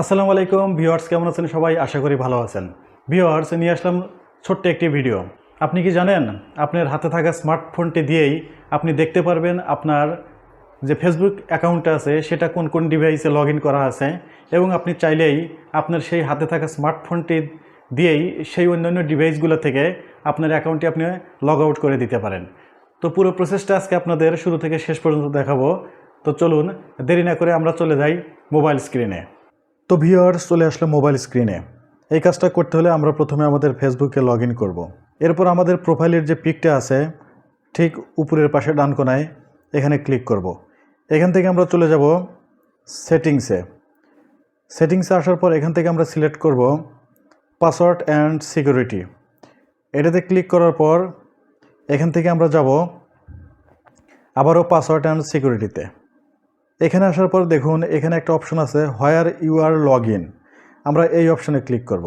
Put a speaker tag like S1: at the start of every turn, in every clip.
S1: আসসালামু আলাইকুম, ভিউয়ার্স, কেমন আছেন সবাই? আশা করি ভালো আছেন। ভিউয়ার্স, নিয়ে আসলাম ছোট্ট একটি ভিডিও। আপনি কি জানেন, আপনার হাতে থাকা স্মার্টফোনটি দিয়েই আপনি দেখতে পারবেন আপনার যে ফেসবুক অ্যাকাউন্টটা আছে, সেটা কোন কোন ডিভাইসে লগ করা আছে এবং আপনি চাইলেই আপনার সেই হাতে থাকা স্মার্টফোনটি দিয়েই সেই অন্যান্য ডিভাইসগুলো থেকে আপনার অ্যাকাউন্টটি আপনি লগ আউট করে দিতে পারেন। তো পুরো প্রসেসটা আজকে আপনাদের শুরু থেকে শেষ পর্যন্ত দেখাবো। তো চলুন, দেরি না করে আমরা চলে যাই মোবাইল স্ক্রিনে। তো ভিওয়ার্স চলে আসলো মোবাইল স্ক্রিনে। এই কাজটা করতে হলে আমরা প্রথমে আমাদের ফেসবুকে লগ ইন করব। এরপর আমাদের প্রোফাইলের যে পিকটা আছে, ঠিক উপরের পাশে ডান কোনায় এখানে ক্লিক করব। এখান থেকে আমরা চলে যাব সেটিংসে। সেটিংসে আসার পর এখান থেকে আমরা সিলেক্ট করব পাসওয়ার্ড অ্যান্ড সিকিউরিটি। এটাতে ক্লিক করার পর এখান থেকে আমরা যাব আবারও পাসওয়ার্ড অ্যান্ড সিকিউরিটিতে। এখানে আসার পর দেখুন, এখানে একটা অপশন আছে where you are log in আমরা এই অপশনে ক্লিক করব।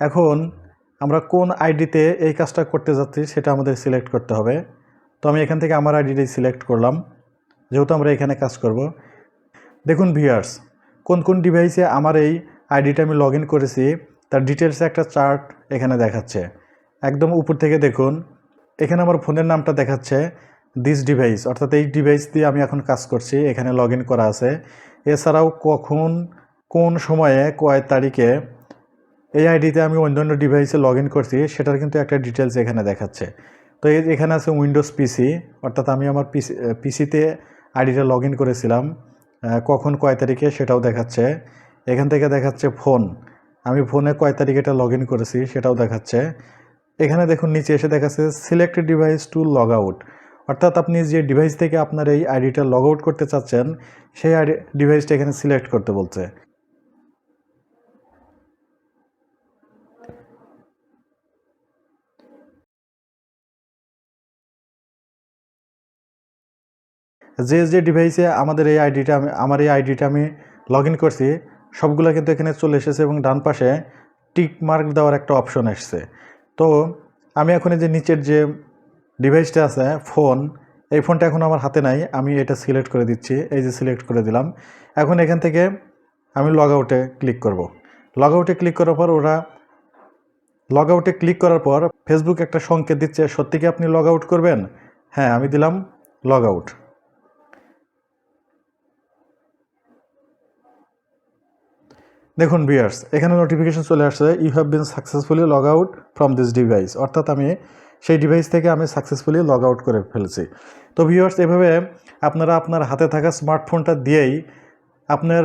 S1: এখন আমরা কোন আইডিতে এই কাজটা করতে যাচ্ছি সেটা আমাদের সিলেক্ট করতে হবে। তো আমি এখান থেকে আমার আইডিটাই সিলেক্ট করলাম। যেহেতু আমরা এখানে কাজ করব। দেখুন ভিয়ার্স কোন কোন ডিভাইসে আমার এই আইডিটা আমি লগ করেছি, তার ডিটেলসে একটা চার্ট এখানে দেখাচ্ছে। একদম উপর থেকে দেখুন, এখানে আমার ফোনের নামটা দেখাচ্ছে। দিস ডিভাইস অর্থাৎ এই ডিভাইস দিয়ে আমি এখন কাজ করছি, এখানে লগ করা আছে। এছাড়াও কখন, কোন সময়ে, কয় তারিখে এই আইডিতে আমি অন্যান্য ডিভাইসে লগ করছি, সেটার কিন্তু একটা ডিটেলস এখানে দেখাচ্ছে। তো এখানে আছে উইন্ডোজ পিসি অর্থাৎ আমি আমার পিসি পিসিতে আইডিটা লগ ইন করেছিলাম কখন কয় তারিখে সেটাও দেখাচ্ছে। এখান থেকে দেখাচ্ছে ফোন আমি ফোনে কয় তারিখে এটা লগ করেছি সেটাও দেখাচ্ছে। এখানে দেখুন, নিচে এসে দেখাচ্ছে select device to log out অর্থাৎ আপনি যে ডিভাইস থেকে আপনার এই আইডিটা লগ আউট করতে চাচ্ছেন, সেই আইডি ডিভাইসটা এখানে সিলেক্ট করতে বলছে। যে যে ডিভাইসে আমাদের এই আইডিটা আমি আমার এই আইডিটা আমি লগ ইন করছি, সবগুলো কিন্তু এখানে চলে এসেছে এবং ডান পাশে টিক মার্ক দেওয়ার একটা অপশন এসছে। তো আমি এখন যে নিচের যে ডিভাইসটা আছে, ফোন। এই ফোনটা এখন আমার হাতে নাই, আমি এটা সিলেক্ট করে দিচ্ছি। এই যে সিলেক্ট করে দিলাম। এখন এখান থেকে আমি লগ আউটে ক্লিক করব। লগ আউটে ক্লিক করার পর ওরা লগ আউটে ক্লিক করার পর ফেসবুক একটা সংকেত দিচ্ছে, সত্যি কি আপনি লগ আউট করবেন? হ্যাঁ আমি দিলাম লগ আউট দেখুন বিয়ার্স এখানে নোটিফিকেশন চলে আসছে you have been successfully log out from this device অর্থাৎ আমি সেই ডিভাইস থেকে আমি সাকসেসফুলি লগ আউট করে ফেলেছি। তো ভিউয়ার্স এভাবে আপনারা আপনার হাতে থাকা স্মার্টফোনটা দিয়েই আপনার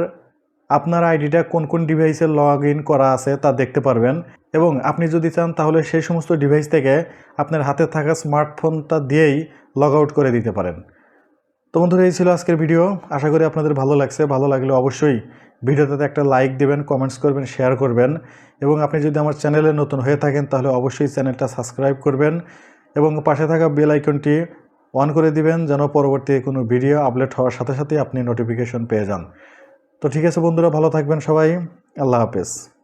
S1: আপনার আইডিটা কোন কোন ডিভাইসে লগ ইন করা আছে তা দেখতে পারবেন। এবং আপনি যদি চান তাহলে সেই সমস্ত ডিভাইস থেকে আপনার হাতে থাকা স্মার্টফোনটা দিয়েই লগ আউট করে দিতে পারেন। তো বন্ধুরা, এই ছিল আজকের ভিডিও আশা করি আপনাদের ভালো লাগছে। ভালো লাগলে অবশ্যই ভিডিওটাতে একটা লাইক দেবেন কমেন্টস করবেন শেয়ার করবেন। এবং আপনি যদি আমার চ্যানেলে নতুন হয়ে থাকেন, তাহলে অবশ্যই চ্যানেলটা সাবস্ক্রাইব করবেন এবং পাশে থাকা বেল আইকনটি অন করে দিবেন, যেন পরবর্তী কোনো ভিডিও আপলোড হওয়ার সাথে সাথে আপনি নোটিফিকেশন পেয়ে যান। তো ঠিক আছে বন্ধুরা, ভালো থাকবেন সবাই। আল্লাহ হাফেজ।